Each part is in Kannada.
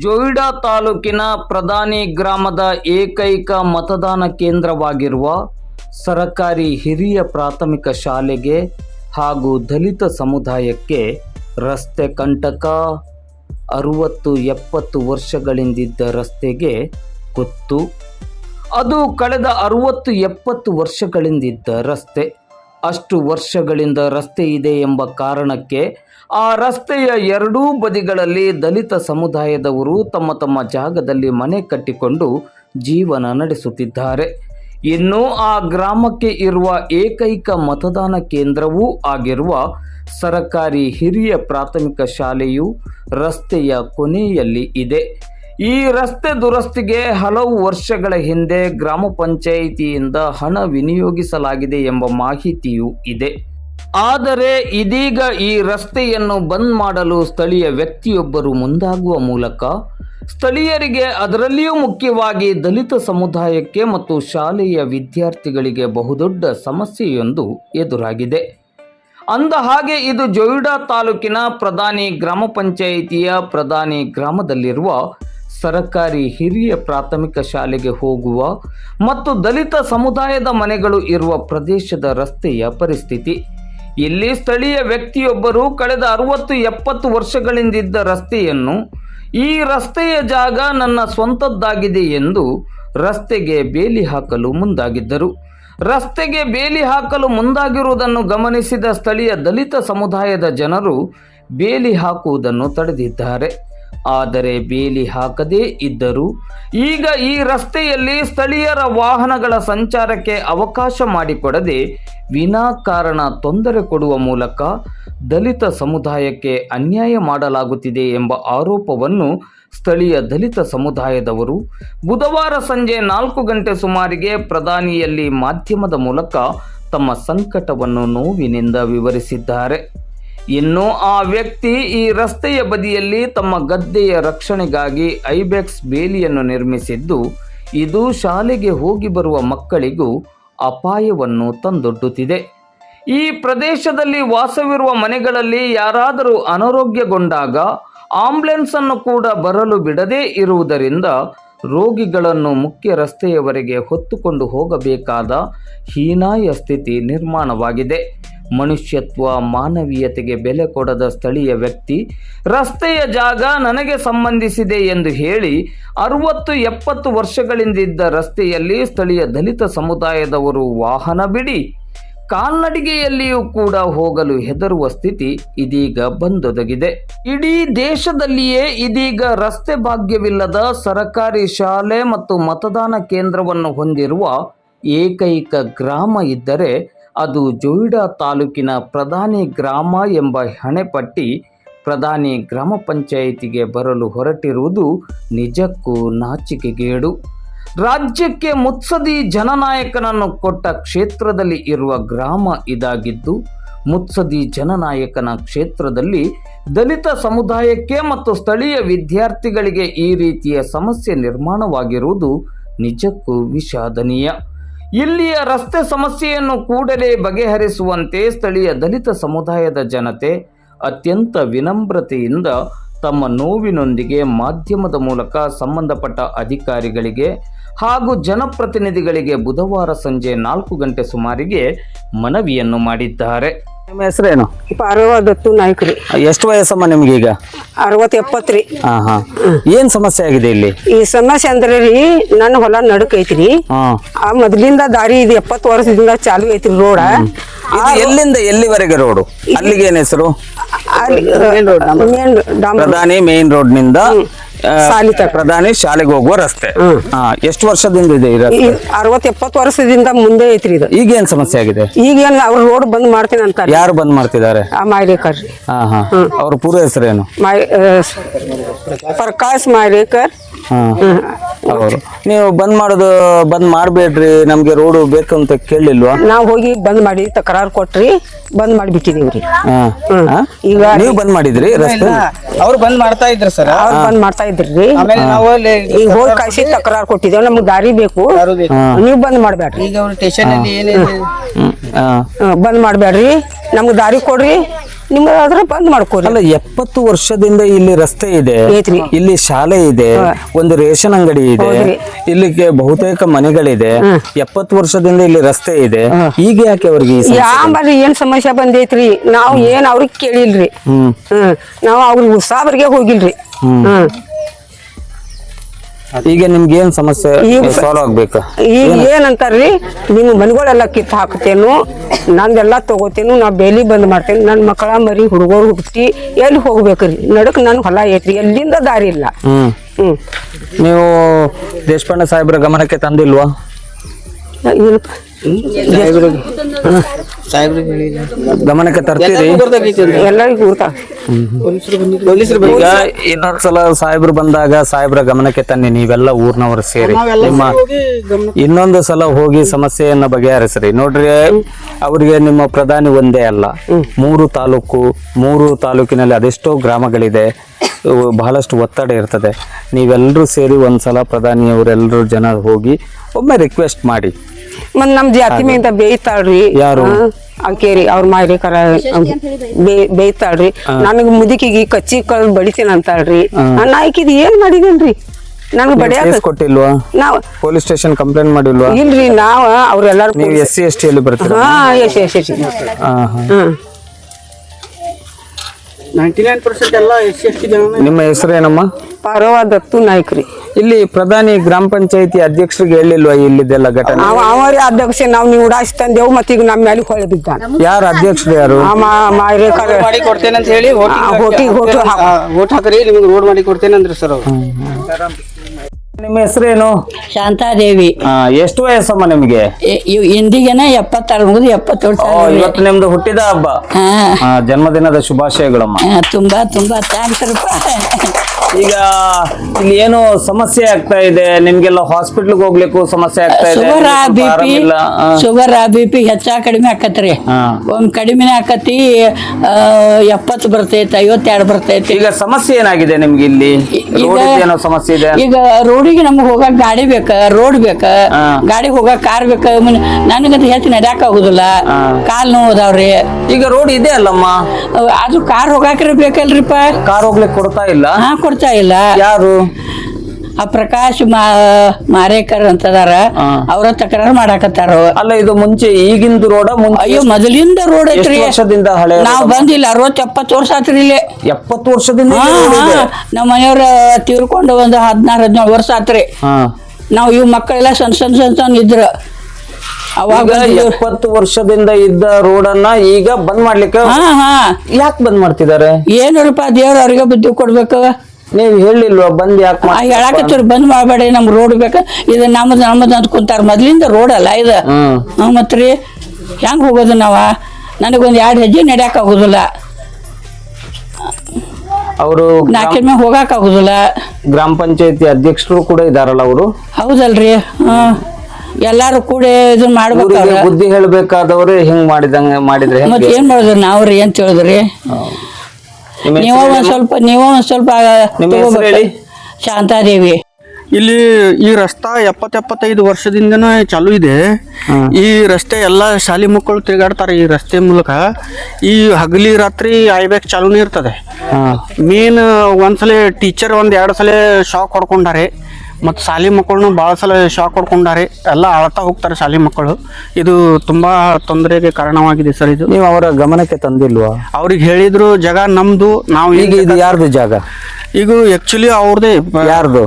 ಜೋಯಿಡಾ ತಾಲೂಕಿನ ಪ್ರಧಾನಿ ಗ್ರಾಮದ ಏಕೈಕ ಮತದಾನ ಕೇಂದ್ರವಾಗಿರುವ ಸರಕಾರಿ ಹಿರಿಯ ಪ್ರಾಥಮಿಕ ಶಾಲೆಗೆ ಹಾಗೂ ದಲಿತ ಸಮುದಾಯಕ್ಕೆ ರಸ್ತೆ ಕಂಟಕ ಅರುವತ್ತು ಎಪ್ಪತ್ತು ವರ್ಷಗಳಿಂದಿದ್ದ ರಸ್ತೆಗೆ ಕುತ್ತು. ಅದು ಕಳೆದ ಅರುವತ್ತು ಎಪ್ಪತ್ತು ವರ್ಷಗಳಿಂದಿದ್ದ ರಸ್ತೆ. ಅಷ್ಟು ವರ್ಷಗಳಿಂದ ರಸ್ತೆ ಇದೆ ಎಂಬ ಕಾರಣಕ್ಕೆ ಆ ರಸ್ತೆಯ ಎರಡೂ ಬದಿಗಳಲ್ಲಿ ದಲಿತ ಸಮುದಾಯದವರು ತಮ್ಮ ತಮ್ಮ ಜಾಗದಲ್ಲಿ ಮನೆ ಕಟ್ಟಿಕೊಂಡು ಜೀವನ ನಡೆಸುತ್ತಿದ್ದಾರೆ. ಇನ್ನು ಆ ಗ್ರಾಮಕ್ಕೆ ಇರುವ ಏಕೈಕ ಮತದಾನ ಕೇಂದ್ರವೂ ಆಗಿರುವ ಸರಕಾರಿ ಹಿರಿಯ ಪ್ರಾಥಮಿಕ ಶಾಲೆಯು ರಸ್ತೆಯ ಕೊನೆಯಲ್ಲಿ ಇದೆ. ಈ ರಸ್ತೆ ದುರಸ್ತಿಗೆ ಹಲವು ವರ್ಷಗಳ ಹಿಂದೆ ಗ್ರಾಮ ಪಂಚಾಯಿತಿಯಿಂದ ಹಣ ವಿನಿಯೋಗಿಸಲಾಗಿದೆ ಎಂಬ ಮಾಹಿತಿಯೂ ಇದೆ. ಆದರೆ ಇದೀಗ ಈ ರಸ್ತೆಯನ್ನು ಬಂದ್ ಮಾಡಲು ಸ್ಥಳೀಯ ವ್ಯಕ್ತಿಯೊಬ್ಬರು ಮುಂದಾಗುವ ಮೂಲಕ ಸ್ಥಳೀಯರಿಗೆ ಅದರಲ್ಲಿಯೂ ಮುಖ್ಯವಾಗಿ ದಲಿತ ಸಮುದಾಯಕ್ಕೆ ಮತ್ತು ಶಾಲೆಯ ವಿದ್ಯಾರ್ಥಿಗಳಿಗೆ ಬಹುದೊಡ್ಡ ಸಮಸ್ಯೆಯೊಂದು ಎದುರಾಗಿದೆ. ಅಂದ ಹಾಗೆ ಇದು ಜೊಯಿಡಾ ತಾಲೂಕಿನ ಪ್ರಧಾನಿ ಗ್ರಾಮ ಪಂಚಾಯಿತಿಯ ಪ್ರಧಾನಿ ಗ್ರಾಮದಲ್ಲಿರುವ ಸರಕಾರಿ ಹಿರಿಯ ಪ್ರಾಥಮಿಕ ಶಾಲೆಗೆ ಹೋಗುವ ಮತ್ತು ದಲಿತ ಸಮುದಾಯದ ಮನೆಗಳು ಇರುವ ಪ್ರದೇಶದ ರಸ್ತೆಯ ಪರಿಸ್ಥಿತಿ. ಇಲ್ಲಿ ಸ್ಥಳೀಯ ವ್ಯಕ್ತಿಯೊಬ್ಬರು ಕಳೆದ ಅರುವತ್ತು ಎಪ್ಪತ್ತು ವರ್ಷಗಳಿಂದಿದ್ದ ರಸ್ತೆಯನ್ನು, ಈ ರಸ್ತೆಯ ಜಾಗ ನನ್ನ ಸ್ವಂತದ್ದಾಗಿದೆ ಎಂದು ರಸ್ತೆಗೆ ಬೇಲಿ ಹಾಕಲು ಮುಂದಾಗಿದ್ದರು. ರಸ್ತೆಗೆ ಬೇಲಿ ಹಾಕಲು ಮುಂದಾಗಿರುವುದನ್ನು ಗಮನಿಸಿದ ಸ್ಥಳೀಯ ದಲಿತ ಸಮುದಾಯದ ಜನರು ಬೇಲಿ ಹಾಕುವುದನ್ನು ತಡೆದಿದ್ದಾರೆ. ಆದರೆ ಬೇಲಿ ಹಾಕದೇ ಇದ್ದರು. ಈಗ ಈ ರಸ್ತೆಯಲ್ಲಿ ಸ್ಥಳೀಯರ ವಾಹನಗಳ ಸಂಚಾರಕ್ಕೆ ಅವಕಾಶ ಮಾಡಿಕೊಡದೆ ವಿನಾಕಾರಣ ತೊಂದರೆ ಕೊಡುವ ಮೂಲಕ ದಲಿತ ಸಮುದಾಯಕ್ಕೆ ಅನ್ಯಾಯ ಮಾಡಲಾಗುತ್ತಿದೆ ಎಂಬ ಆರೋಪವನ್ನು ಸ್ಥಳೀಯ ದಲಿತ ಸಮುದಾಯದವರು ಬುಧವಾರ ಸಂಜೆ ನಾಲ್ಕು ಗಂಟೆ ಸುಮಾರಿಗೆ ಪ್ರಧಾನಿಯಲ್ಲಿ ಮಾಧ್ಯಮದ ಮೂಲಕ ತಮ್ಮ ಸಂಕಟವನ್ನು ನೋವಿನಿಂದ ವಿವರಿಸಿದ್ದಾರೆ. ಇನ್ನು ಆ ವ್ಯಕ್ತಿ ಈ ರಸ್ತೆಯ ಬದಿಯಲ್ಲಿ ತಮ್ಮ ಗದ್ದೆಯ ರಕ್ಷಣೆಗಾಗಿ ಐಬೆಕ್ಸ್ ಬೇಲಿಯನ್ನು ನಿರ್ಮಿಸಿದ್ದು, ಇದು ಶಾಲೆಗೆ ಹೋಗಿ ಬರುವ ಮಕ್ಕಳಿಗೂ ಅಪಾಯವನ್ನು ತಂದೊಡ್ಡುತ್ತಿದೆ. ಈ ಪ್ರದೇಶದಲ್ಲಿ ವಾಸವಿರುವ ಮನೆಗಳಲ್ಲಿ ಯಾರಾದರೂ ಅನಾರೋಗ್ಯಗೊಂಡಾಗ ಆಂಬ್ಯುಲೆನ್ಸ್ ಅನ್ನು ಕೂಡ ಬರಲು ಬಿಡದೇ ಇರುವುದರಿಂದ ರೋಗಿಗಳನ್ನು ಮುಖ್ಯ ರಸ್ತೆಯವರೆಗೆ ಹೊತ್ತುಕೊಂಡು ಹೋಗಬೇಕಾದ ಹೀನಾಯ ಸ್ಥಿತಿ ನಿರ್ಮಾಣವಾಗಿದೆ. ಮನುಷ್ಯತ್ವ ಮಾನವೀಯತೆಗೆ ಬೆಲೆ ಕೊಡದ ಸ್ಥಳೀಯ ವ್ಯಕ್ತಿ, ರಸ್ತೆಯ ಜಾಗ ನನಗೆ ಸಂಬಂಧಿಸಿದೆ ಎಂದು ಹೇಳಿ ಅರುವತ್ತು ಎಪ್ಪತ್ತು ವರ್ಷಗಳಿಂದಿದ್ದ ರಸ್ತೆಯಲ್ಲಿ ಸ್ಥಳೀಯ ದಲಿತ ಸಮುದಾಯದವರು ವಾಹನ ಬಿಡಿ, ಕಾಲ್ನಡಿಗೆಯಲ್ಲಿಯೂ ಕೂಡ ಹೋಗಲು ಹೆದರುವ ಸ್ಥಿತಿ ಇದೀಗ ಬಂದೊದಗಿದೆ. ಇಡೀ ದೇಶದಲ್ಲಿಯೇ ಇದೀಗ ರಸ್ತೆ ಭಾಗ್ಯವಿಲ್ಲದ ಸರಕಾರಿ ಶಾಲೆ ಮತ್ತು ಮತದಾನ ಕೇಂದ್ರವನ್ನು ಹೊಂದಿರುವ ಏಕೈಕ ಗ್ರಾಮ ಇದ್ದರೆ ಅದು ಜೋಯಿಡಾ ತಾಲೂಕಿನ ಪ್ರಧಾನಿ ಗ್ರಾಮ ಎಂಬ ಹಣೆಪಟ್ಟಿ ಪ್ರಧಾನಿ ಗ್ರಾಮ ಪಂಚಾಯಿತಿಗೆ ಬರಲು ಹೊರಟಿರುವುದು ನಿಜಕ್ಕೂ ನಾಚಿಕೆಗೇಡು. ರಾಜ್ಯಕ್ಕೆ ಮುತ್ಸದಿ ಜನನಾಯಕನನ್ನು ಕೊಟ್ಟ ಕ್ಷೇತ್ರದಲ್ಲಿ ಇರುವ ಗ್ರಾಮ ಇದಾಗಿದ್ದು ಮುತ್ಸದಿ ಜನನಾಯಕನ ಕ್ಷೇತ್ರದಲ್ಲಿ ದಲಿತ ಸಮುದಾಯಕ್ಕೆ ಮತ್ತು ಸ್ಥಳೀಯ ವಿದ್ಯಾರ್ಥಿಗಳಿಗೆ ಈ ರೀತಿಯ ಸಮಸ್ಯೆ ನಿರ್ಮಾಣವಾಗಿರುವುದು ನಿಜಕ್ಕೂ ವಿಷಾದನೀಯ. ಇಲ್ಲಿಯ ರಸ್ತೆ ಸಮಸ್ಯೆಯನ್ನು ಕೂಡಲೇ ಬಗೆಹರಿಸುವಂತೆ ಸ್ಥಳೀಯ ದಲಿತ ಸಮುದಾಯದ ಜನತೆ ಅತ್ಯಂತ ವಿನಮ್ರತೆಯಿಂದ ತಮ್ಮ ನೋವಿನೊಂದಿಗೆ ಮಾಧ್ಯಮದ ಮೂಲಕ ಸಂಬಂಧಪಟ್ಟ ಅಧಿಕಾರಿಗಳಿಗೆ ಹಾಗೂ ಜನಪ್ರತಿನಿಧಿಗಳಿಗೆ ಬುಧವಾರ ಸಂಜೆ ನಾಲ್ಕು ಗಂಟೆ ಸುಮಾರಿಗೆ ಮನವಿಯನ್ನು ಮಾಡಿದ್ದಾರೆ. ನಿಮ್ಮ ಹೆಸರೇನು? ಪಾರ್ವದತ್ತು ನಾಯ್ಕರಿ. ಎಷ್ಟು ವಯಸ್ಸಮ್ಮ ನಿಮ್ಗೆ ಈಗ? ಅರವತ್ ಎಪ್ಪತ್ತ್ರಿ ಹಾ ಹಾ. ಏನ್ ಸಮಸ್ಯೆ ಆಗಿದೆ ಇಲ್ಲಿ? ಈ ಸಮಸ್ಯೆ ಅಂದ್ರೆ ರೀ ನನ್ನ ಹೊಲ ನಡುಕ್ ಐತ್ರಿ ಹಾ. ಆ ಮೊದಲಿಂದ ದಾರಿ ಇದು ಎಪ್ಪತ್ತು ವರ್ಷದಿಂದ ಚಾಲು ಐತ್ರಿ ರೋಡ. ಇದು ಎಲ್ಲಿಂದ ಎಲ್ಲಿವರೆಗೆ ರೋಡು? ಅಲ್ಲಿಗೆ ಏನ್ ಹೆಸರು? ಮೇನ್ ಪ್ರಧಾನಿ ಮೇನ್ ರೋಡ್ನಿಂದ ತನಕ. ಪ್ರಧಾನಿ ಶಾಲೆಗೆ ಹೋಗುವ ರಸ್ತೆ. ಹಾ ಎಷ್ಟು ವರ್ಷದಿಂದ ಇದೆ ಈ ರಸ್ತೆ? ಅರವತ್ ಎಪ್ಪತ್ತು ವರ್ಷದಿಂದ ಮುಂದೆ ಐತ್ರಿ ಇದು. ಈಗ ಏನ್ ಸಮಸ್ಯೆ ಆಗಿದೆ? ಈಗ ಏನ್ ಅವ್ರ ರೋಡ್ ಬಂದ್ ಮಾಡ್ತೀನಿ ಅಂತ ಯಾರು ಬಂದ್ ಮಾಡ್ತಿದ್ದಾರೆ? ಆ ಮಾಯ್ರೇಕರ್ ಹಾ ಹಾ. ಅವ್ರ ಪೂರ್ವ ಹೆಸರೇನು? ಮಾಯ್ ಪ್ರಕಾಶ್ ಮಾಯ್ರೇಕರ್ ಅವರು. ನೀವು ಬಂದ್ ಮಾಡೋದು ಬಂದ್ ಮಾಡ್ಬೇಡ್ರಿ. ನಮ್ಗೆ ರೋಡು ಬೇಕು ಅಂತ ಕೇಳಲಿಲ್ವಾ ನಾವ್ ಹೋಗಿ ಬಂದ್ ಮಾಡಿ ತಕರಾರು ಕೊಟ್ರಿ ಬಂದ್ ಮಾಡಿಬಿಟ್ಟಿದೀವ್ರಿ? ಈಗ ನೀವು ಬಂದ್ ಮಾಡಿದ್ರಿ ರಸ್ತೆ? ಅವ್ರು ಬಂದ್ ಮಾಡ್ತಾ ಇದ್ರು ಸರ್. ಅವ್ರು ಬಂದ್ ಮಾಡ್ತಾ ಇದ್ರಿ ಆಮೇಲೆ ನಾವು ಅಲ್ಲಿ ಈಗ ಹೋಗಿ ಕಳ್ಸಿ ತಕರಾರು ಕೊಟ್ಟಿದ್ದೇವೆ. ನಮ್ಗೆ ದಾರಿ ಬೇಕು. ನೀವು ಬೇಕು. ನೀವ್ ಬಂದ್ ಮಾಡ್ಬೇಡ್ರಿ. ಈಗ ಅವ್ರ ಸ್ಟೇಷನ್ ಅಲ್ಲಿ ಏನೇನು ಬಂದ್ ಮಾಡ್ಬೇಡ್ರಿ. ನಮ್ಗೆ ದಾರಿ ಕೊಡ್ರಿ. ನಿಮ್ಗೆ ಅದ್ರ ಬಂದ್ ಮಾಡ್ಕೋರಿ ಅಲ್ಲ ಎಪ್ಪತ್ತು ವರ್ಷದಿಂದ ಇಲ್ಲಿ ರಸ್ತೆ ಇದೆ ಐತ್ರಿ. ಇಲ್ಲಿ ಶಾಲೆ ಇದೆ ಒಂದು ರೇಷನ್ ಅಂಗಡಿ ಇದೆ. ಇಲ್ಲಿಗೆ ಬಹುತೇಕ ಮನೆಗಳಿದೆ ಎಪ್ಪತ್ತು ವರ್ಷದಿಂದ ಇಲ್ಲಿ ರಸ್ತೆ ಇದೆ ಈಗ ಯಾಕೆ ಅವ್ರಿಗೆ ಈ? ಯಾಂಬರ್ರಿ ಏನ್ ಸಮಸ್ಯೆ ಬಂದೈತ್ರಿ? ನಾವ್ ಏನ್ ಅವ್ರಿಗೆ ಕೇಳಿಲ್ರಿ. ಹ್ಮ್. ಹ್ಮ್. ನಾವ್ ಅವ್ರಿಗೆ ಉಸಾಬರಿಗೆ ಹೋಗಿಲ್ರಿ. ಹ್ಮ್. ಈಗ ನಿಮ್ಗೆ ಏನ್ ಸಮಸ್ಯೆ ಈಗ- ಸಾಲ್ವ್ ಆಗ್ಬೇಕು? ಈಗ ಏನಂತಾರ್ರಿ? ನಿಮ್ಮ ಮನೆಗಳೆಲ್ಲ ಕಿತ್ತು ಹಾಕ್ತೇನು ನಂದೆಲ್ಲ ತಗೋತೇನು ನಾ ಬೇಲಿ ಬಂದ್ ಮಾಡ್ತೇನೆ. ನನ್ನ ಮಕ್ಕಳ ಮರಿ ಹುಡುಗರು ಹುಟ್ಟಿ ಎಲ್ಲಿ ಹೋಗ್ಬೇಕ್ರಿ? ನಡಕ್ ನನ್ ಹೊಲ ಐತ್ರಿ ಎಲ್ಲಿಂದ ದಾರಿ ಇಲ್ಲ. ಹ್ಮ್. ನೀವು ದೇಶಪಾಂಡೆ ಸಾಹೇಬ್ರ ಗಮನಕ್ಕೆ ತಂದಿಲ್ವಾ? ಗಮನಕ್ಕೆ ತರ್ತೀರಿ? ಎಲ್ಲರಿಗೂ ಈಗ ಇನ್ನೊಂದ್ಸಲ ಸಾಹೇಬ್ರು ಬಂದಾಗ ಸಾಹೇಬ್ರ ಗಮನಕ್ಕೆ ತನ್ನಿ, ನೀವೆಲ್ಲ ಊರ್ನವರು ಸೇರಿ. ನಿಮ್ಮ ಇನ್ನೊಂದು ಸಲ ಹೋಗಿ ಸಮಸ್ಯೆಯನ್ನ ಬಗೆಹರಿಸ್ರಿ. ನೋಡ್ರಿ, ಅವರಿಗೆ ನಿಮ್ಮ ಪ್ರಧಾನಿ ಒಂದೇ ಅಲ್ಲ. ಮೂರು ತಾಲೂಕು, ಮೂರು ತಾಲೂಕಿನಲ್ಲಿ ಅದೆಷ್ಟೋ ಗ್ರಾಮಗಳಿದೆ. ಬಹಳಷ್ಟು ಒತ್ತಡ ಇರ್ತದೆ. ನೀವೆಲ್ಲರೂ ಸೇರಿ ಒಂದ್ಸಲ ಪ್ರಧಾನಿಯವರೆಲ್ಲರೂ ಜನ ಹೋಗಿ ಒಮ್ಮೆ ರಿಕ್ವೆಸ್ಟ್ ಮಾಡಿ. ಮತ್ ನಮ್ ಜಾತಿ ಮೇಂದ ಬೇಯ್ತಾಳ್ರಿ. ಯಾರು? ಅಂಕೇರಿ ಅವ್ರ ಮಾರಿಕರ ಬೇಯ್ತಾಳ್ರಿ. ನನಗ್ ಮುದುಕಿಗೆ ಕಚ್ಚಿ ಕಳ್ ಬಡಿತೀನಿ ಅಂತಾಳ್ರಿ. ನಾ ಇದು ಏನ್ ಮಾಡಿದೇನ್ರಿ? ನನ್ಗ ಬಡಿಯಾಕ ಕೊಟ್ಟಿಲ್ವಾ? ನಾವ್ ಪೊಲೀಸ್ ಸ್ಟೇಷನ್ ಕಂಪ್ಲೇಂಟ್ ಮಾಡಿಲ್ವಾ? ಇಲ್ರಿ ನಾವ ಅವ್ರೆಲ್ಲಾರು ನೀವು ಎಸ್ ಸಿ ಎಸ್ ಟಿ ಅಲ್ಲಿ ಬರ್ತೀರಾ? ಹಾ ಎಸ್ ಎಸ್ ಎಸ್ ಹಾ ಹಾ. ಹ್ಮ್. ನೈಂಟಿ ನೈನ್ ಪರ್ಸೆಂಟ್ ಎಲ್ಲ ಎಸ್ ಸಿ ಎಸ್ ಟಿ ನಿಮ್ಮ ಹೆಸರು ಏನಮ್ಮ ದತ್ತು ನಾಯ್ಕ್ರಿ. ಇಲ್ಲಿ ಪ್ರಧಾನಿ ಗ್ರಾಮ ಪಂಚಾಯತಿ ಅಧ್ಯಕ್ಷರಿಗೆ ಹೇಳಿಲ್ವಾ ಇಲ್ಲಿದೆಲ್ಲ ಘಟನೆ? ಅವ ಅವರೇ ಅಧ್ಯಕ್ಷ ನಾವು ನೀವು ಉಡಾಯಿಸ್ತಂದೇವು ಮತ್ತೆ ಈಗ ನಮ್ಮ ಮೇಲೆ ಹೊಳೆ ಬಿದ್ದಾನ ಯಾರು ಅಧ್ಯಕ್ಷರು ಯಾರು? ಮಾಡಿ ಕೊಡ್ತೇನೆ ಅಂತ ಹೇಳಿ ಹೋಗಿ ಹೋಗಿ ಹಾಕ್ರಿ ನಿಮ್ಗೆ ರೋಡ್ ಮಾಡಿ ಕೊಡ್ತೇನೆ ಅಂದ್ರೆ ಸರ್ ಅವ್ರು. ನಿಮ್ಮ ಹೆಸರೇನು? ಶಾಂತಾದೇವಿ. ಆ, ಎಷ್ಟು ವಯಸ್ಸಮ್ಮ ನಿಮಗೆ? ಇಂದಿಗೆನೆ ಎಪ್ಪತ್ತಾರು ಮುಗಿದು ಎಪ್ಪತ್ತು ವರ್ಷ ಓ, ಇವತ್ತು ನಿಮ್ದು ಹುಟ್ಟಿದ ಹಬ್ಬ. ಹಾ. ಆ, ಜನ್ಮದಿನದ ಶುಭಾಶಯಗಳಮ್ಮ. ಹಾ, ತುಂಬಾ ತುಂಬಾ ಥ್ಯಾಂಕ್ಸ್ ಈಗ ಇಲ್ಲಿ ಏನು ಸಮಸ್ಯೆ ಆಗ್ತಾ ಇದೆ? ನಿಮ್ಗೆಲ್ಲ ಹಾಸ್ಪಿಟ್ಲ್ಗೆ ಹೋಗ್ಲಿಕ್ಕೂ ಸಮಸ್ಯೆ ಆಗ್ತಾ ಇದೆ. ಶುಗರ್ ಸ್ವಲ್ಪ ಬಿ ಪಿ ಆರಾಮಿಲ್ಲ. ಆ, ಶುಗರ್ ಬಿ ಪಿ ಹೆಚ್ಚಾ ಕಡಿಮೆ ಆಕತ್ರಿ. ಒಂದ್ ಕಡಿಮೆ ಆಕತಿ ಆ, ಎಪ್ಪತ್ತು ಬರ್ತೈತಿ ಐವತ್ತೆರಡು ಬರ್ತೈತಿ. ಈಗ ಸಮಸ್ಯೆ ಏನಾಗಿದೆ ನಿಮ್ಗೆ ಇಲ್ಲಿ? ರೋಡ್ ಏನೋ ಸಮಸ್ಯೆ ಇದೆ? ಈಗ ರೋಡಿಗೆ ನಮ್ಗೆ ಹೋಗಕ್ ಗಾಡಿ ಬೇಕ ರೋಡ್ ಬೇಕ ಗಾಡಿಗೆ ಗಾಡಿ ಹೋಗಕ್ ಕಾರ್ ಬೇಕ ನನಗಂತ ಹೆಚ್ಚು ನಡ್ಯಾಕ ಆಗುದಿಲ್ಲ. ಕಾಲ್ ನೋವು ಅದಾವ್ರಿ ಈಗ ರೋಡ್ ಇದೆ ಅಲ್ಲಮ್ಮ? ಅದು ಕಾರ್ ಹೋಗಾಕ್ರೆ ಬೇಕಲ್ರಿಪ್ಪ? ಕಾರ್ ಹೋಗ್ಲಿಕ್ಕೆ ಕೊಡ್ತಾ ಇಲ್ಲ? ಹಾ ಕೊಡ್ತಾ ಇಲ್ಲ. ಯಾರು? ಆ ಪ್ರಕಾಶ್ ಮಾ ಮಾರೇಕರ್ ಅಂತದಾರ. ಅವ್ರ ತಕರಾರು ಮಾಡಾಕತ್ತಾರ ಅಲ್ಲ ಇದು ಮುಂಚೆ ಈಗಿಂದು ರೋಡ ಅಯ್ಯೋ ಮೊದಲಿಂದ ರೋಡ್ ಐತ್ರಿ. ವರ್ಷದಿಂದ ಹಳೆ ನಾವ್ ಬಂದಿಲ್ಲ ಅರವತ್ ಎಪ್ಪತ್ ವರ್ಷ ಆತ್ರಿ ಇಲ್ಲಿ. ಎಪ್ಪತ್ ವರ್ಷದಿಂದ. ನಮ್ಮ ಮನೆಯವ್ರ ತೀರ್ಕೊಂಡು ಒಂದು ಹದಿನಾರು ಹದಿನೇಳು ವರ್ಷ ಆತ್ರಿ. ನಾವು ಇವ್ ಮಕ್ಕಳೆಲ್ಲ ಸಣ್ಣ ಸಣ್ಣ ಸಣ್ಣ ಸಣ್ಣ ಇದ್ರ. ಅವಾಗ ಎಪ್ಪತ್ತು ವರ್ಷದಿಂದ ಇದ್ದ ರೋಡ್ ಅನ್ನ ಈಗ ಬಂದ್ ಮಾಡ್ಲಿಕ್ಕೆ ಹಾ ಹಾ. ಯಾಕೆ ಬಂದ್ ಮಾಡ್ತಿದ್ದಾರೆ ಏನಪ್ಪ ದೇವ್ರ ಅವ್ರಿಗೆ ಬುದ್ಧಿ ಕೊಡ್ಬೇಕು. ನೀವ್ ಹೇಳಿಲ್ವಾ ಬಂದ್ ಯಾಕೆ ಹೇಳಾಕತ್ತೀರ ಬಂದ್ ಮಾಡ್ಬೇಡಿ ನಮ್ಗೆ ರೋಡ್ ಬೇಕ. ಇದು ನಮ್ದು ನಮ್ಮದು ಅಂತ ಕುಂತಾರ. ಮೊದ್ಲಿಂದ ರೋಡ್ ಅಲ್ಲ ಇದು. ಹ್ಮ್. ಮತ್ರಿ ಹೆಂಗ್ ಹೋಗೋದು ನಾವ? ನನಗೊಂದು ಎರಡು ಹೆಜ್ಜೆ ನಡ್ಯಾಕ ಆಗುದಿಲ್ಲ. ಅವರು ನಾಲ್ಕಿನ ಮೇಲೆ ಹೋಗಾಕ ಆಗುದಿಲ್ಲ. ಗ್ರಾಮ ಪಂಚಾಯತಿ ಅಧ್ಯಕ್ಷರು ಕೂಡ ಇದಾರಲ್ಲ ಅವರು? ಹೌದಲ್ರಿ. ಹ್ಮ್. ಎಲ್ಲಾರು ಕೂಡ ಇದನ್ನ ಮಾಡ್ಬೇಕವ್ರ ಊರಿಗೆ ಬುದ್ಧಿ ಹೇಳ್ಬೇಕಾದವ್ರೆ ಹಿಂಗ್ ಮಾಡಿದಂಗ ಮಾಡಿದ್ರೆ ಮತ್ ಹೆಂಗೆ ಏನ್ ಮಾಡೋದ್ರಿ ನಾವ್ರಿ ಅಂತ ನಿಮ್ಮ ನೀವ ಒಂದ್ ಸ್ವಲ್ಪ ನೀವು ಒಂದ್ ಸ್ವಲ್ಪ ನಿಮ್ಮ ಹೆಸರು ತಗೋಬೇಕು. ಹೇಳಿ? ಶಾಂತಾದೇವಿ. ಇಲ್ಲಿ ಈ ರಸ್ತಾ ಎಪ್ಪತ್ ಎಪ್ಪತ್ತೈದು ವರ್ಷದಿಂದನೂ ಚಾಲು ಇದೆ. ಈ ರಸ್ತೆ ಎಲ್ಲ ಶಾಲಿ ಮಕ್ಕಳು ತಿರುಗಾಡ್ತಾರೆ ಈ ರಸ್ತೆ ಮೂಲಕ. ಈ ಹಗಲಿ ರಾತ್ರಿ ಆಯ್ಬೇಕು ಚಾಲೂನೇ ಇರ್ತದೆ. ಮೇನ್ ಒಂದ್ಸಲ ಟೀಚರ್ ಒಂದ್ ಎರಡು ಸಲ ಶಾಕ್ ಹೊಡ್ಕೊಂಡಾರೆ. ಮತ್ತು ಶಾಲೆ ಮಕ್ಕಳನ್ನು ಭಾಳ ಸಲ ಶಾಕ್ ಹೊಡ್ಕೊಂಡಾರೆ ಎಲ್ಲ ಅಳ್ತಾ ಹೋಗ್ತಾರೆ ಶಾಲೆ ಮಕ್ಕಳು. ಇದು ತುಂಬಾ ತೊಂದರೆಗೆ ಕಾರಣವಾಗಿದೆ ಸರ್ ಇದು. ನೀವು ಅವರ ಗಮನಕ್ಕೆ ತಂದಿಲ್ವಾ? ಅವ್ರಿಗೆ ಹೇಳಿದ್ರು ಜಾಗ ನಮ್ದು ನಾವು ಈಗ ಇದು ಯಾರ್ದು ಜಾಗ? ಈಗ ಆಕ್ಚುಲಿ ಅವ್ರದೇ ಯಾರ್ದು?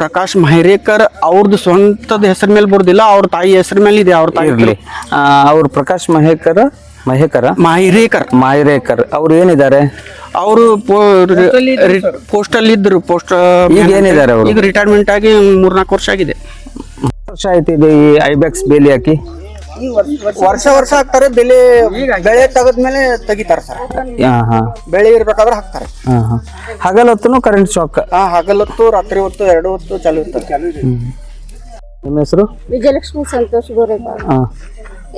ಪ್ರಕಾಶ್ ಮಹಿರೇಕರ್ ಅವ್ರದ್ದು ಸ್ವಂತದ ಹೆಸರ ಮೇಲೆ ಬರೋದಿಲ್ಲ ಅವ್ರ ತಾಯಿ ಹೆಸರ ಮೇಲೆ ಇದೆ ಅವ್ರ ತಾಯಿ ಅವ್ರು ಪ್ರಕಾಶ್ ಮಹೇಕರ ಮಹೇಕರ? ಮಾಹಿರೇಕರ್ ಮಾಹಿರೇಕರ್ ಅವ್ರು ಏನಿದ್ದಾರೆ? ಅವರು ಪೋಸ್ಟ್ ಅಲ್ಲಿ ಇದ್ರು ಪೋಸ್ಟ್ ಈಗ ಏನಿದ್ದಾರೆ ಅವರು? ಈಗ ರಿಟೈರ್ಮೆಂಟ್ ಆಗಿ ಮೂರ್ನಾಲ್ಕು ವರ್ಷ ಆಗಿದೆ. ವರ್ಷ ಆಯ್ತಿದೆ ಈ ಐಬ್ಯಾಕ್ಸ್ ಬೇಲಿ ಹಾಕಿ? ವರ್ಷ ವರ್ಷ ಹಾಕ್ತಾರೆ ಬೆಲೆ ಬೆಳೆ ತೆಗೆದ್ಮೇಲೆ ತೆಗಿತಾರೆ ಸರ್. ಹಾ ಹಾ. ಬೆಳೆ ಇರ್ಬೇಕಾದ್ರೆ ಹಾಕ್ತಾರೆ. ಹಗಲೊತ್ತು ಹಾ. ಹಗಲೊತ್ತನು ಕರೆಂಟ್ ಶಾಕ್ ಹಾ ಹಗಲೊತ್ತು ರಾತ್ರಿ ಹೊತ್ತು ಎರಡು ಹೊತ್ತು ಚಾಲು ಇರ್ತದೆ. ನಿಮ್ಮ ಹೆಸರು? ವಿಜಯಲಕ್ಷ್ಮಿ ಸಂತೋಷ್ ಹಾ.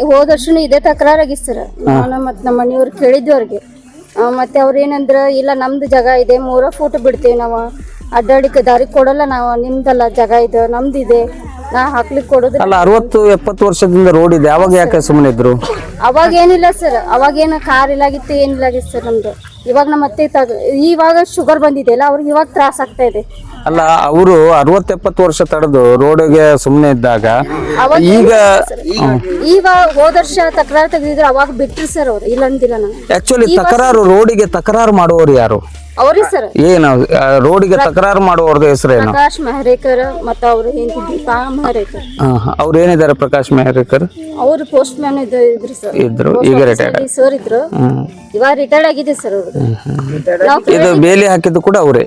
ಹೋದ ವರ್ಷನೂ ಇದೇ ತಕರಾರಾಗಿತ್ತು ಸರ್. ನಾನು ಮತ್ತು ನಮ್ಮ ಮನೆಯವ್ರು ಕೇಳಿದ್ವಿ ಅವ್ರಿಗೆ. ಆ, ಮತ್ತೆ ಅವ್ರು ಏನಂದ್ರ ಇಲ್ಲ ನಮ್ದು ಜಾಗ ಇದೆ ಮೂರ ಫೋಟೋ ಬಿಡ್ತೇವೆ ನಾವು. ಅಡ್ಡಾಡಿಕ ದಾರಿ ಕೊಡಲ್ಲ ನಾವು ನಿಮ್ದಲ್ಲ ಜಾಗ ಇದೆ ನಮ್ದು ಇದೆ. ನಾ ಹಾಕ್ಲಿಕ್ಕೆ ಕೊಡೋದು ಅಲ್ಲ ಅರವತ್ತು ಎಪ್ಪತ್ತು ವರ್ಷದಿಂದ ರೋಡ್ ಇದೆ. ಅವಾಗ ಯಾಕೆ ಸುಮ್ಮನೆ ಇದ್ರು ಅವಾಗ ಏನಿಲ್ಲ ಸರ್. ಅವಾಗ ಏನು ಕಾರ್ ಇಲ್ಲಾಗಿತ್ತು ಏನಿಲ್ಲಾಗಿತ್ತು ಸರ್ ನಮ್ದು. ಇವಾಗ ನಮ್ಮ ಅತ್ತೆ ತಗ ಇವಾಗ ಶುಗರ್ ಬಂದಿದೆಯಲ್ಲ ಅವ್ರಿಗೆ ಇವಾಗ ತ್ರಾಸ ಆಗ್ತಾ ಇದೆ. ಅಲ್ಲ ಅವರು ಅರವತ್ತು ಎಪ್ಪತ್ತು ವರ್ಷ ತಡೆದು ರೋಡ್ಗೆ ಸುಮ್ಮನೆ ಇದ್ದಾಗ ಅವಾಗ ಈಗ ಈವಾಗ ಹೋದ ವರ್ಷ ತಕರಾರು ತೆಗೆದಿದ್ರು ಅವಾಗ ಬಿಟ್ರಿ ಸರ್ ಅವ್ರು ಇಲ್ಲಂದಿಲ್ಲ ನಾನು. ಆಕ್ಚುಲಿ ತಕರಾರು ರೋಡಿಗೆ ತಕರಾರು ಮಾಡುವವರು ಯಾರು? ಅವ್ರಿ ಸರ್ ಏನು ರೋಡಿಗೆ ತಕರಾರು ಮಾಡುವವ್ರದ್ದು ಹೆಸರೇನು? ಪ್ರಕಾಶ್ ಮೆಹರೇಕರ್ ಮತ್ತ ಅವ್ರ ಹೆಂಡತಿ ದೀಪಾ ಮೆಹರೇಕರ್. ಅವ್ರು ಏನಿದ್ದಾರೆ ಪ್ರಕಾಶ್ ಮೆಹರೇಕರ್? ಅವರು ಪೋಸ್ಟ್ ಮ್ಯಾನ್ ಇದ್ರು ಸರ್ ಇದ್ರು ಈಗ ರಿಟೈರ್ಡ್ ಸರ್ ಇದ್ರು. ಇವಾಗ ರಿಟೈರ್ಡ್ ಆಗಿದೆ ಸರ್ ಅವರು. ಇದು ಬೇಲಿ ಹಾಕಿದ್ದು ಕೂಡ ಅವರೇ.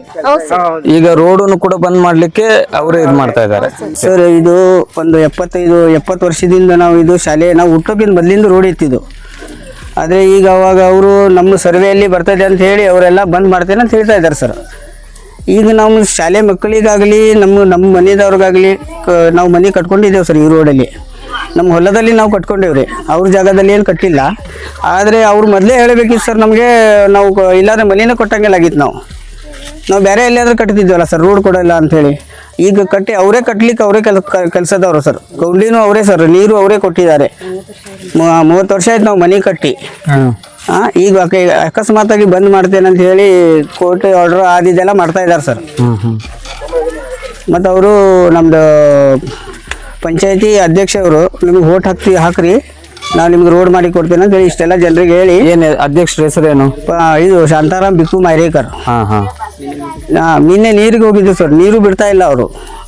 ಈಗ ರೋಡನ್ನು ಕೂಡ ಬಂದ್ ಮಾಡ್ಲಿಕ್ಕೆ ಅವರೇ ಇದು ಮಾಡ್ತಾ ಇದ್ದಾರೆ. ಸರ್ ಇದು ಒಂದು ಎಪ್ಪತ್ತೈದು ಎಪ್ಪತ್ತು ವರ್ಷದಿಂದ ನಾವು ಇದು ಶಾಲೆ ನಾವು ಹುಟ್ಟೋಕಿಂದ ಮೊದಲಿಂದ ರೋಡ್ ಇತ್ತಿದ್ದು ಆದರೆ ಈಗ ಅವಾಗ ಅವರು ನಮ್ಮ ಸರ್ವೆಯಲ್ಲಿ ಬರ್ತದೆ ಅಂತ ಹೇಳಿ ಅವರೆಲ್ಲ ಬಂದ್ ಮಾಡ್ತೇನೆ ಅಂತ ಹೇಳ್ತಾ ಇದ್ದಾರೆ ಸರ್ ಈಗ ನಮ್ಮ ಶಾಲೆ ಮಕ್ಕಳಿಗಾಗಲಿ, ನಮ್ಮ ನಮ್ಮ ಮನೆಯವ್ರಿಗಾಗಲಿ ನಾವು ಮನೆ ಕಟ್ಕೊಂಡಿದ್ದೇವೆ ಸರ್ ಈ ರೋಡಲ್ಲಿ ನಮ್ಮ ಹೊಲದಲ್ಲಿ ನಾವು ಕಟ್ಕೊಂಡೇವ್ರಿ ಅವ್ರ ಜಾಗದಲ್ಲಿ ಏನು ಕಟ್ಟಿಲ್ಲ. ಆದರೆ ಅವ್ರು ಮೊದಲೇ ಹೇಳಬೇಕಿತ್ತು ಸರ್ ನಮಗೆ, ನಾವು ಇಲ್ಲಾಂದ್ರೆ ಮನೇನೇ ಕೊಟ್ಟಂಗೆಲ್ಲ ಆಗಿತ್ತು ನಾವು. ನಾವು ಬೇರೆ ಎಲ್ಲಿಯಾದ್ರೂ ಕಟ್ತಿದ್ವಲ್ಲ ಸರ್ ರೋಡ್ ಕೊಡಲ್ಲ ಅಂಥೇಳಿ ಈಗ ಕಟ್ಟಿ ಅವರೇ ಕಟ್ಲಿಕ್ಕೆ ಅವರೇ ಕೆಲ ಕೆಲಸದವರು ಸರ್. ಗೌಂಡಿನೂ ಅವರೇ ಸರ್ ನೀರು ಅವರೇ ಕೊಟ್ಟಿದ್ದಾರೆ. ಮೂವತ್ತು ವರ್ಷ ಆಯ್ತು ನಾವು ಮನೆ ಕಟ್ಟಿ. ಈಗ ಅಕಸ್ಮಾತ್ ಅಕಸ್ಮಾತಾಗಿ ಬಂದ್ ಮಾಡ್ತೇನೆ ಅಂತ ಹೇಳಿ ಕೋರ್ಟ್ ಆರ್ಡರ್ ಆದಿದೆಲ್ಲ ಮಾಡ್ತಾ ಇದ್ದಾರೆ ಸರ್. ಮತ್ತು ಅವರು ನಮ್ಮದು ಪಂಚಾಯತಿ ಅಧ್ಯಕ್ಷವರು ನಿಮಗೆ ಓಟ್ ಹಾಕ್ತಿ ಹಾಕ್ರಿ. ನಾವು ನಿಮ್ಗೆ ರೋಡ್ ಮಾಡಿ ಕೊಡ್ತೀನಿ ಅಂತ ಹೇಳಿ ಇಷ್ಟೆಲ್ಲ ಜನರಿಗೆ ಹೇಳಿ. ಏನ್ ಅಧ್ಯಕ್ಷರ ಹೆಸರೇನು ಇದು ಶಾಂತಾರಾಮ್ ಬಿಕ್ಕು ಮೈರೇಕರ್ ಹಾ ಹಾ. ಆ, ನಿನ್ನೆ ನೀರಿಗೆ ಹೋಗಿದ್ದೆ ಸರ್ ನೀರು ಬಿಡ್ತಾ ಇಲ್ಲ ಅವರು.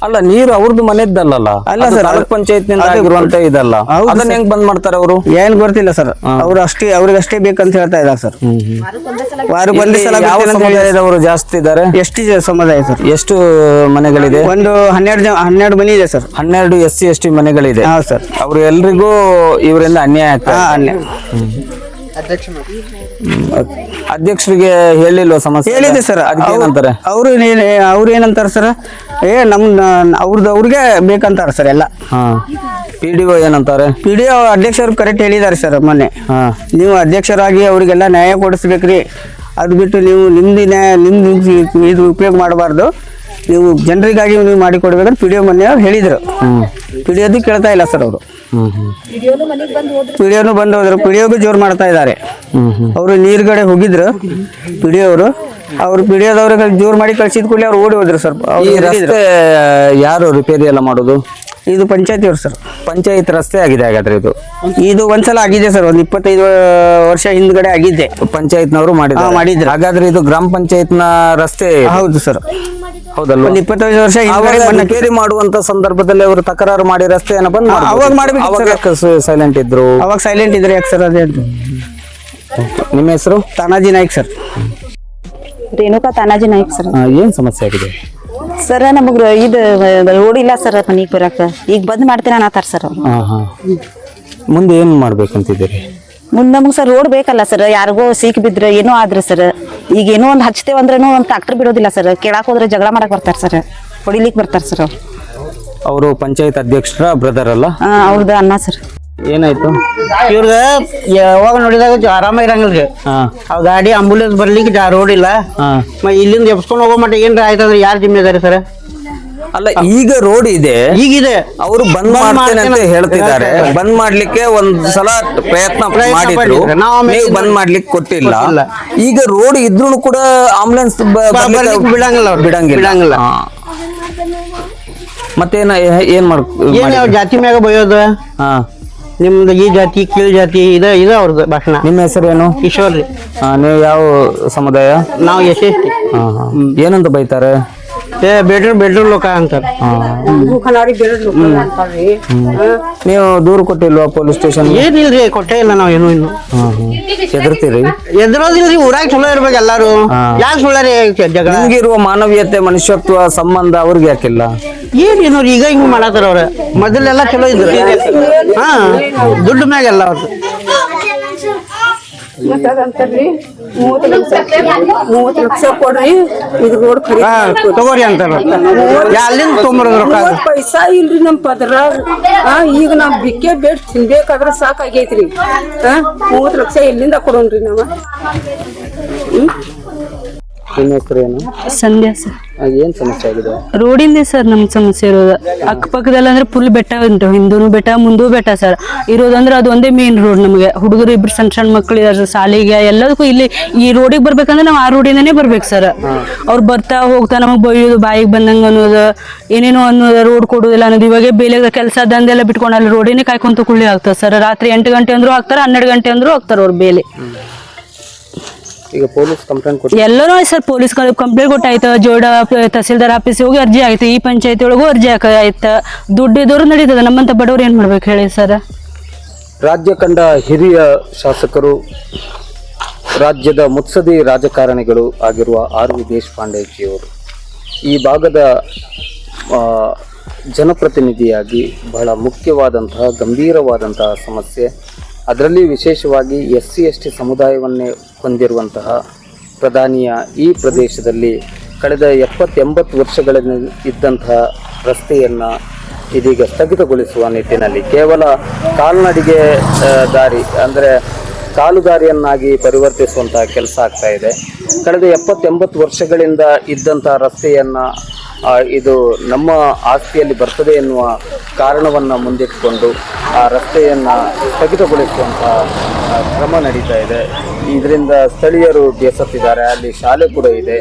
ಅಲ್ಲ ನೀರು ಅವ್ರದ್ದು ಮನೆದ್ದಲ್ಲ ಅಲ್ಲ ಸರ್, ತಾಲೂಕ್ ಪಂಚಾಯತ್ನಿಂದ ನಿಂದ ಆಗಿರುವಂತ ಇದಲ್ಲ. ಹೌದು ಅದನ್ನ ಹೆಂಗ್ ಬಂದ್ ಮಾಡ್ತಾರೆ ಅವರು? ಏನ್ ಗೊತ್ತಿಲ್ಲ ಸರ್ ಅವ್ರು ಅಷ್ಟೇ ಅವ್ರಿಗಷ್ಟೇ ಬೇಕಂತ ಹೇಳ್ತಾ ಇದ್ದಾರೆ ಸರ್. ವಾರ ಸಲ ಯಾವ ಬಿಡ್ತೇನೆ ಅಂತ ಹೇಳಿ- ಸಮುದಾಯದವರು ಜಾಸ್ತಿ ಇದ್ದಾರೆ? ಎಷ್ಟು ಸಮುದಾಯ ಸರ್? ಎಷ್ಟು ಮನೆಗಳಿದೆ? ಒಂದು ಹನ್ನೆರಡು ಜನ ಹನ್ನೆರಡು ಮನೆ ಇದೆ ಸರ್. ಹನ್ನೆರಡು ಎಸ್ ಸಿ ಎಸ್ ಟಿ ಮನೆಗಳಿದೆ. ಹಾ ಸರ್. ಅವ್ರು ಎಲ್ರಿಗೂ ಇವರಿಂದ ಅನ್ಯಾಯ ಆಯ್ತು. ಅಧ್ಯಕ್ಷರಿಗೆ ಹೇಳಿಲ್ವ ಸಮಸ್ಯೆ? ಹೇಳಿದೆ ಸರ್. ಅದಕ್ಕೆ ಏನಂತಾರೆ? ಅವರು ಅವ್ರು ಏನಂತಾರೆ ಸರ್? ಏ ನಮ್ ಅವ್ರದ್ದು ಅವ್ರಿಗೆ ಬೇಕಂತಾರೆ ಸರ್ ಎಲ್ಲ. ಹಾ. ಪಿ ಡಿ ಒ ಏನಂತಾರೆ? ಪಿ ಡಿ ಒ ಅಧ್ಯಕ್ಷರು ಕರೆಕ್ಟ್ ಹೇಳಿದ್ದಾರೆ ಸರ್ ಮೊನ್ನೆ. ಹಾ. ನೀವು ಅಧ್ಯಕ್ಷರಾಗಿ ಅವರಿಗೆಲ್ಲ ನ್ಯಾಯ ಕೊಡಿಸ್ಬೇಕ್ರಿ. ಅದು ಬಿಟ್ಟು ನೀವು ನಿಮ್ದು ನ್ಯಾಯ ನಿಮ್ದು ಇದು- ಇದು ಉಪಯೋಗ ಮಾಡಬಾರ್ದು. ನೀವು ಜನರಿಗಾಗಿ ನೀವು ಮಾಡಿಕೊಡ್ಬೇಕಂತ ಪಿ ಡಿ ಒ ಮೊನ್ನೆ ಅವ್ರು ಹೇಳಿದರು. ಪಿ ಡಿ ಕೇಳ್ತಾ ಇಲ್ಲ ಸರ್ ಅವರು. ಹ್ಮ್ ಹ್ಮ್ ಪಿ ಡಿ ಒನು ಬಂದು ಹೋದ್ರು. ಪಿ ಜೋರ್ ಮಾಡ್ತಾ ಇದ್ದಾರೆ ಹ್ಮ್ ಹ್ಮ್ ಅವರು ನೀರ್ಗಡೆ ಹೋಗಿದ್ರು ಪಿಡಿಯೋರು ಡಿ ಅವರು. ಅವ್ರು ಪಿ ಡಿ ಒದವ್ರಿಗೆ ಜೋರು ಮಾಡಿ ಕಳ್ಸಿದ ಕೂಡಲೇ ಅವ್ರು ಓಡಿ ಹೋದ್ರು ಸರ್ ಈ ರಸ್ತೆ ಯಾರು ರಿಪೇರಿ ಎಲ್ಲ ಮಾಡೋದು? ಇದು ಪಂಚಾಯತಿ ಅವ್ರು ಸರ್. ಪಂಚಾಯತ್ ರಸ್ತೆ ಆಗಿದೆ ಹಾಗಾದ್ರೆ ಇದು? ಇದು ಒಂದ್ಸಲ ಆಗಿದೆ ಸರ್ ಒಂದು ಇಪ್ಪತ್ತೈದು ವರ್ಷ ಹಿಂದ್ಗಡೆ ಆಗಿದ್ದೆ ಪಂಚಾಯತ್ನವರು ಹಾ, ಮಾಡಿದ್ರು. ಹಾಗಾದ್ರೆ ಇದು ಗ್ರಾಮ ಪಂಚಾಯತ್ನ ರಸ್ತೆ ಹೌದು ಸರ್. ಹೌದಲ್ವಾ? ಒಂದು ಇಪ್ಪತ್ತೈದು ವರ್ಷ ಹಿಂದ್ಗಡೆ ಮಣ್ಣು ರಿಪೇರಿ ಮಾಡುವಂತ ಸಂದರ್ಭದಲ್ಲಿ ಅವರು ತಕರಾರು ಮಾಡಿ ರಸ್ತೆಯನ್ನ ಬಂದ್ ಹಾ, ಅವಾಗ ಮಾಡ್ಬೇಕಿತ್ತು sir. ಸೈಲೆಂಟ್ ಇದ್ರು. ಅವಾಗ ಸೈಲೆಂಟ್ ಇದ್ರೆ ಯಾಕೆ ಸರ್ ಅದೇ? ನಿಮ್ಮ ಹೆಸರು? ತಾನಾಜಿ ನಾಯ್ಕ್ ಸರ್. ರೇಣುಕಾ ತಾನಾಜಿ ನಾಯ್ಕ್ ಸರ್. ಆ, ಏನ್ ಸಮಸ್ಯೆ ಆಗಿದೆ? ಸರ್ ನಮಗ್ ಇದು ರೋಡ್ ಇಲ್ಲ ಸರ್ ಮನಿಗ್ ಬರಾಕ. ಈಗ ಬಂದ್ ಮಾಡ್ತೀನಿ ಅನ್ನತ್ತಾರ ಸರ್ ಅವ್ರು. ಹಾ ಹಾ. ಮುಂದೆ ಏನ್ ಮಾಡ್ಬೇಕಂತಿದ್ದೀರಿ? ಮುಂದ್ ನಮಗ್ ಸರ್ ರೋಡ್ ಬೇಕಲ್ಲ ಸರ್ ಯಾರಿಗೋ ಸೀಕ್ ಬಿದ್ರ ಏನೋ ಆದ್ರೆ ಸರ್ ಈಗ ಏನೋ ಒಂದ್ ಹಚ್ತೇವ್ ಅಂದ್ರೇನು ಒಂದ್ ಟ್ರಾಕ್ಟರ್ ಬಿಡೋದಿಲ್ಲ ಸರ್ ಕೇಳಾಕ್ ಹೋದ್ರೆ ಜಗಳ ಮಾಡಕ್ ಬರ್ತಾರ ಸರ್ ಹೊಡಿಲಿಕ್ ಬರ್ತಾರ ಸರ್ ಅವ್ರು. ಅವರು ಪಂಚಾಯತ್ ಅಧ್ಯಕ್ಷರ ಬ್ರದರ್ ಅಲ್ಲ? ಆ, ಅವ್ರದ್ದು ಅನ್ನ ಸರ್ ಏನಾಯ್ತು? ಇವ್ರದ ಯಾವಾಗ ನೋಡಿದಾಗ ಜ- ಇರಂಗಿಲ್ಲ ರೀ. ಹಾ. ಆ ಗಾಡಿ ಆಂಬುಲೆನ್ಸ್ ಬರ್ಲಿಕ್ಕೆ ಜಾ ರೋಡ್ ಇಲ್ಲ. ಹಾ. ಮ ಇಲ್ಲಿಂದ ಎಬ್ಸ್ಕೊಂಡು ಹೋಗೋ ಮಟ್ಟ ಏನ್ರ ಆಯ್ತಂದ್ರೆ ಯಾರು ಜಿಮ್ಮೆದಾರಿ ಸರ್ ಅಲ್ಲ ಈಗ ರೋಡ್ ಇದೆ. ಈಗಿದೆ. ಅವರು ಬಂದ್ ಮಾಡ್ತೇನೆ ಅಂತ ಹೇಳ್ತಿದ್ದಾರೆ. ಬಂದ್ ಮಾಡ್ಲಿಕ್ಕೆ ಒಂದ್ ಸಲ ಪ್ರಯತ್ನ ಮಾಡಿದ್ರು. ನಾವು ಬಂದ್ ಮಾಡ್ಲಿಕ್ಕೆ ಕೊಟ್ಟಿಲ್ಲ. ಈಗ ರೋಡ್ ಇದ್ರು ಕೂಡ ಆಂಬುಲೆನ್ಸ್ ಬಿಡಂಗಿಲ್ಲ. ಬಿಡಂಗಿಲ್ಲ. ಮತ್ತೇನ ಏನ್ ಮಾಡ್ ಏನ್ ಜಾತಿ ಮ್ಯಾಗ ಬಯೋದು ಹಾ. ನಿಮ್ದು ಈ ಜಾತಿ ಕೀಳ್ ಜಾತಿ ಇದ ಇದ ಅವ್ರದ್ದು ಭಾಷಣ. ನಿಮ್ಮ ಹೆಸರೇನು? ಕಿಶೋರ್ ರೀ ನೀವು ಯಾವ ಸಮುದಾಯ? ನಾವು ಯಶಸ್ವಿ. ಏನಂತ ಬೈತಾರೆ? ಏ ಬೇಡ್ರು ಬೇಡ್ರು ಲೋಕ ಅಂತಾರೆ. ನೀವು ದೂರು ಕೊಟ್ಟಿಲ್ವಾ ಪೊಲೀಸ್ ಸ್ಟೇಷನ್ ಏನಿಲ್ರಿ ಕೊಟ್ಟೇ ಇಲ್ಲ ನಾವು ಏನು ಇನ್ನು. ಹೆದರ್ತೀರಿ? ಎದ್ರೋದಿಲ್ರಿ ಊರಾಗ ಚಲೋ ಇರ್ಬೇಕು ಎಲ್ಲಾರು. ಯಾಕೆ ಸುಳ್ಳರಿ ಜಗಳ? ಇರುವ ಮಾನವೀಯತೆ ಮನುಷ್ಯತ್ವ ಸಂಬಂಧ ಅವ್ರಿಗೆ ಯಾಕಿಲ್ಲ? ಏನ್ ಏನೋ ಈಗ ಹಿಂಗ್ ಮಾಡತ್ತಾರ ಅವ್ರ? ಮೊದಲೆಲ್ಲ ಚಲೋ ಇದ್ರು ಹಾ ದುಡ್ಡು ಮ್ಯಾಗೆಲ್ಲ ಎಲ್ಲ ಅವ್ರದ್ದು ಮತ್ತ ಅದಂತಾರ್ರಿ ಮೂವತ್ತು ಲಕ್ಷ ಮೂವತ್ತು ಲಕ್ಷ ಕೊಡ್ರಿ. ಇದು ರೋಡ್ ಖರೀದಿ ಹಾ ತಗೋರಿ ಅಂತಾರ ಅಲ್ಲಿಂದ ತೊಂಬರೋದು ರೊಕ್ಕ ಅದು. ಮೂವತ್ತ್ ಪೈಸಾ ಇಲ್ರಿ ನಮ್ ಪದ್ರಾಗ. ಆ ಈಗ ನಾವ್ ಬಿಕ್ಕೆ ಬೇಡ್ ತಿನ್ಬೇಕಾದ್ರ ಸಾಕಾಗೈತ್ರಿ. ಆ ಮೂವತ್ ಲಕ್ಷ ಎಲ್ಲಿಂದ ಕೊಡೋಣ್ರಿ ನಾವ? ನಿಮ್ಮ ಹೆಸರು ಏನು? ಸಂಧ್ಯಾ ಸರ್. ಏನ್ ಸಮಸ್ಯೆ ಆಗಿದೆ? ರೋಡಿಂದೇ ಸರ್ ನಮ್ ಸಮಸ್ಯೆ ಇರೋದು. ಅಕ್ಕಪಕ್ಕದಲ್ಲಿ ಅಂದ್ರೆ ಫುಲ್ ಬೆಟ್ಟ ಉಂಟು. ಹಿಂದೂನು ಬೆಟ್ಟ ಮುಂದೂ ಬೆಟ್ಟ ಸರ್. ಇರೋದಂದ್ರೆ ಅದು ಒಂದೇ ಮೇನ್ ರೋಡ್ ನಮಗೆ. ಹುಡುಗರು ಇಬ್ರು ಸಣ್ಣ ಸಣ್ಣ ಮಕ್ಳು ಇದಾರೆ ಶಾಲೆಗೆ ಎಲ್ಲದಕ್ಕೂ ಇಲ್ಲಿ ಈ ರೋಡಿಗೆ ಬರ್ಬೇಕಂದ್ರೆ ನಾವು ಆ ರೋಡಿಂದನೇ ಬರ್ಬೇಕು ಸರ್. ಅವ್ರು ಬರ್ತಾ ಹೋಗ್ತಾ ನಮಗೆ ಬೈಯೋದು ಬಾಯಿಗೆ ಬಂದಂಗ ಅನ್ನೋದು ಏನೇನೋ ಅನ್ನೋದು ರೋಡ್ ಕೊಡೋದಿಲ್ಲ ಅನ್ನೋದು. ಇವಾಗ ಬೇಲೆ ಕೆಲಸ ದಂದೆಲ್ಲ ಬಿಟ್ಕೊಂಡು ಅಲ್ಲಿ ರೋಡಿನೇ ಕಾಯ್ಕೊಂತ ಕುಳ್ಳಿ ಆಗ್ತದೆ ಸರ್. ರಾತ್ರಿ ಎಂಟು ಗಂಟೆ ಅಂದ್ರೂ ಹಾಕ್ತಾರೆ ಹನ್ನೆರಡು ಗಂಟೆ ಅಂದ್ರೂ ಹಾಕ್ತಾರೆ ಅವ್ರು ಬೇಲೆ. ಈಗ ಪೊಲೀಸ್ ಕಂಪ್ಲೇಂಟ್ ಕೊಟ್ಟು ಎಲ್ಲರೂ ಸರ್ ಪೊಲೀಸ್ ಕಂಪ್ಲೇಂಟ್ ಕೊಟ್ಟಾಯ್ತು. ಜೋಡ ತಹಸೀಲ್ದಾರ್ ಆಫೀಸ್ ಹೋಗಿ ಅರ್ಜಿ ಆಯ್ತು ಈ ಪಂಚಾಯತಿ ಒಳಗೂ ಅರ್ಜಿ ಹಾಕ ಆಯ್ತು ದುಡ್ಡು ಇದ್ದವ್ರು ನಡೀತದೆ. ನಮ್ಮಂತ ಬಡವ್ರು ಏನ್ ಮಾಡ್ಬೇಕು ಹೇಳಿ ಸರ್? ರಾಜ್ಯ ಕಂಡ ಹಿರಿಯ ಶಾಸಕರು ರಾಜ್ಯದ ಮುತ್ಸದಿ ರಾಜಕಾರಣಿಗಳು ಆಗಿರುವ ಆರ್ ವಿ ದೇಶಪಾಂಡೆಜಿಯವರು ಈ ಭಾಗದ ಜನಪ್ರತಿನಿಧಿಯಾಗಿ ಬಹಳ ಮುಖ್ಯವಾದಂತಹ ಗಂಭೀರವಾದಂತಹ ಸಮಸ್ಯೆ. ಅದರಲ್ಲಿ ವಿಶೇಷವಾಗಿ ಎಸ್ ಸಿ ಎಸ್ ಟಿ ಸಮುದಾಯವನ್ನೇ ಹೊಂದಿರುವಂತಹ ಪ್ರಧಾನಿಯ ಈ ಪ್ರದೇಶದಲ್ಲಿ ಕಳೆದ ಎಪ್ಪತ್ತೆಂಬತ್ತು ವರ್ಷಗಳಿಂದ ಇದ್ದಂತಹ ರಸ್ತೆಯನ್ನು ಇದೀಗ ಸ್ಥಗಿತಗೊಳಿಸುವ ನಿಟ್ಟಿನಲ್ಲಿ. ಕೇವಲ ಕಾಲ್ನಡಿಗೆ ದಾರಿ, ಅಂದರೆ ಕಾಲುದಾರಿಯನ್ನಾಗಿ ಪರಿವರ್ತಿಸುವಂತಹ ಕೆಲಸ ಆಗ್ತಾ ಇದೆ. ಕಳೆದ ಎಪ್ಪತ್ತೆಂಬತ್ತು ವರ್ಷಗಳಿಂದ ಇದ್ದಂಥ ರಸ್ತೆಯನ್ನು ಇದು ನಮ್ಮ ಆಸ್ತಿಯಲ್ಲಿ ಬರ್ತದೆ ಎನ್ನುವ ಕಾರಣವನ್ನು ಮುಂದಿಟ್ಟುಕೊಂಡು ಆ ರಸ್ತೆಯನ್ನು ಸ್ಥಗಿತಗೊಳಿಸುವಂತಹ ಕ್ರಮ ನಡೀತಾ ಇದೆ. ಇದರಿಂದ ಸ್ಥಳೀಯರು ಬೇಸತ್ತಿದ್ದಾರೆ. ಅಲ್ಲಿ ಶಾಲೆ ಕೂಡ ಇದೆ.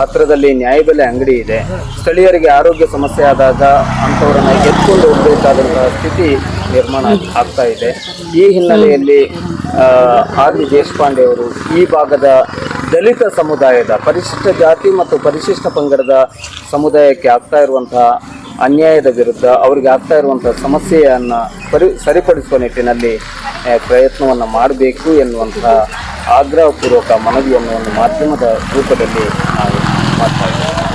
ಹತ್ತಿರದಲ್ಲಿ ನ್ಯಾಯಬೆಲೆ ಅಂಗಡಿ ಇದೆ. ಸ್ಥಳೀಯರಿಗೆ ಆರೋಗ್ಯ ಸಮಸ್ಯೆ ಆದಾಗ ಅಂಥವರನ್ನು ಎತ್ಕೊಂಡು ಹೋಗಬೇಕಾದಂತಹ ಸ್ಥಿತಿ ನಿರ್ಮಾಣ ಆಗ್ತಾ ಇದೆ. ಈ ಹಿನ್ನೆಲೆಯಲ್ಲಿ ಆರ್ ವಿ ದೇಶಪಾಂಡೆ ಅವರು ಈ ಭಾಗದ ದಲಿತ ಸಮುದಾಯದ ಪರಿಶಿಷ್ಟ ಜಾತಿ ಮತ್ತು ಪರಿಶಿಷ್ಟ ಪಂಗಡದ ಸಮುದಾಯಕ್ಕೆ ಆಗ್ತಾ ಇರುವಂತಹ ಅನ್ಯಾಯದ ವಿರುದ್ಧ ಅವರಿಗೆ ಆಗ್ತಾ ಇರುವಂತಹ ಸಮಸ್ಯೆಯನ್ನು ಪರಿ, ಸರಿಪಡಿಸುವ ನಿಟ್ಟಿನಲ್ಲಿ ಪ್ರಯತ್ನವನ್ನು ಮಾಡಬೇಕು ಎನ್ನುವಂತಹ ಆಗ್ರಹಪೂರ್ವಕ ಮನವಿಯನ್ನು ಒಂದು ಮಾಧ್ಯಮದ ರೂಪದಲ್ಲಿ ನಾವು ಮಾಡ್ತಾ ಇದ್ದೇವೆ.